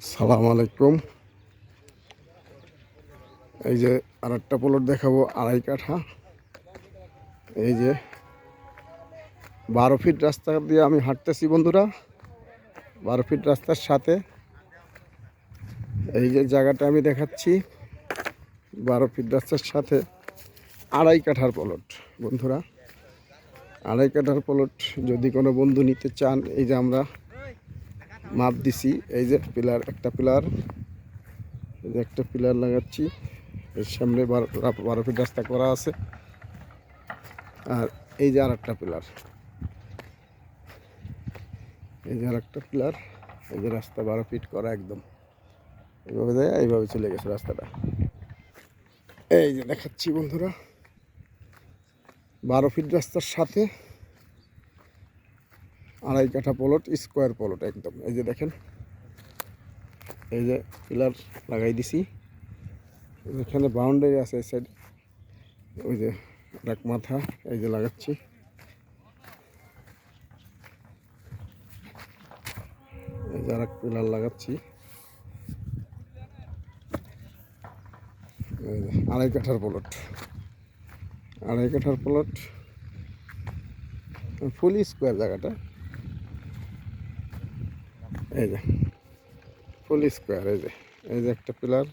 সালাম আলাইকুম। এই যে আর একটা প্লট দেখাবো, আড়াই কাঠা। এই যে বারো ফিট রাস্তা দিয়ে আমি হাঁটতেছি বন্ধুরা। বারো ফিট রাস্তার সাথে। এই যে জায়গাটা আমি দেখাচ্ছি, বারো ফিট রাস্তার সাথে আড়াই কাঠার প্লট বন্ধুরা। আড়াই কাঠার প্লট যদি কোনো বন্ধু নিতে চান, এই যে আমরা মাপ দিছি, এই যে পিলার, একটা পিলার, এই যে একটা পিলার লাগাচ্ছি, এর সামনে বারো বারো ফিট রাস্তা করা আছে, আর এই যে আর একটা পিলার, এই যে আর একটা পিলার, এই যে রাস্তা বারো ফিট করা একদম, এইভাবে দেয় এইভাবে চলে গেছে রাস্তাটা। এই যে দেখাচ্ছি বন্ধুরা, বারো ফিট রাস্তার সাথে আড়াই কাঠা পলট, স্কোয়ার পলট একদম। এই যে দেখেন, এই যে পিলার লাগাই দিছি। এখানে বাউন্ডারি আছে এই সাইড ওই যে এক মাথা, এই যে লাগাচ্ছি। এই যে আর এক পিলার লাগাচ্ছি। আড়াই কাঠার পলট। আড়াই কাঠার প্লট, ফুল স্কোয়ার জায়গাটা। এই যে ফুল স্কোয়ার এই যে এই যে একটা পিলার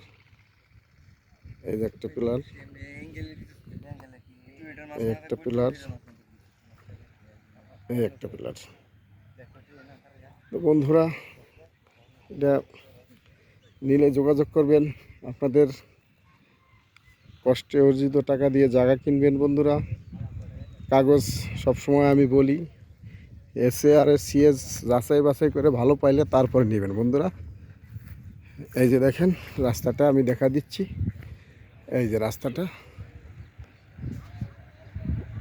এই যে একটা পিলার এই একটা পিলার এই একটা পিলার তো বন্ধুরা, এটা নিলে যোগাযোগ করবেন আপনাদের কষ্টে অর্জিত টাকা দিয়ে জায়গা কিনবেন বন্ধুরা। কাগজ সবসময় আমি বলি এসে আর সিএস যাচাই বাছাই করে ভালো পাইলে তারপরে নেবেন, বন্ধুরা। এই যে দেখেন, রাস্তাটা আমি দেখা দিচ্ছি। এই যে রাস্তাটা।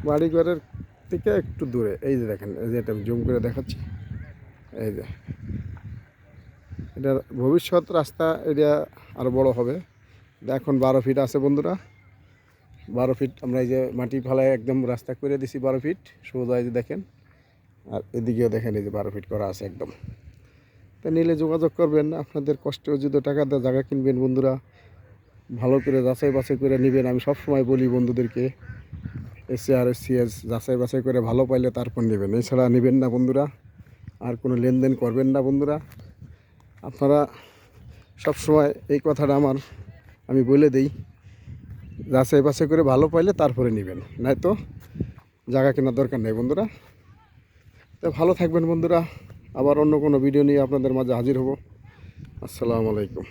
বাড়িঘরের থেকে একটু দূরে। এই যে দেখেন, এই যে এটা জুম করে দেখাচ্ছি। এই যে। এটা ভবিষ্যৎ রাস্তা, এটা আরও বড় হবে। এখন বারো ফিট আছে, বন্ধুরা। বারো ফিট, আমরা এই যে মাটি ফালায় একদম রাস্তা করে দিছি বারো ফিট। সোজা এই যে দেখেন। আর এদিকেও দেখেন এই যে বারো ফিট করা আছে একদম। তা নিলে যোগাযোগ করবেন, আপনাদের কষ্টে যদি টাকা দিয়ে জায়গা কিনবেন বন্ধুরা, ভালো করে যাচাই বাছাই করে নেবেন। আমি সবসময় বলি বন্ধুদেরকে এসে আর সিএস যাচাই বাছাই করে ভালো পাইলে তারপর নেবেন। এছাড়া নেবেন না বন্ধুরা, আর কোনো লেনদেন করবেন না বন্ধুরা। আপনারা সবসময় এই কথাটা আমার, আমি বলে দিই, যাচাই বাছাই করে ভালো পাইলে তারপরে নেবেন। নয়তো জায়গা কেনার দরকার নেই বন্ধুরা। তো ভালো থাকবেন বন্ধুরা। আবার অন্য কোনো ভিডিও নিয়ে আপনাদের মাঝে হাজির হব। আসসালামু আলাইকুম।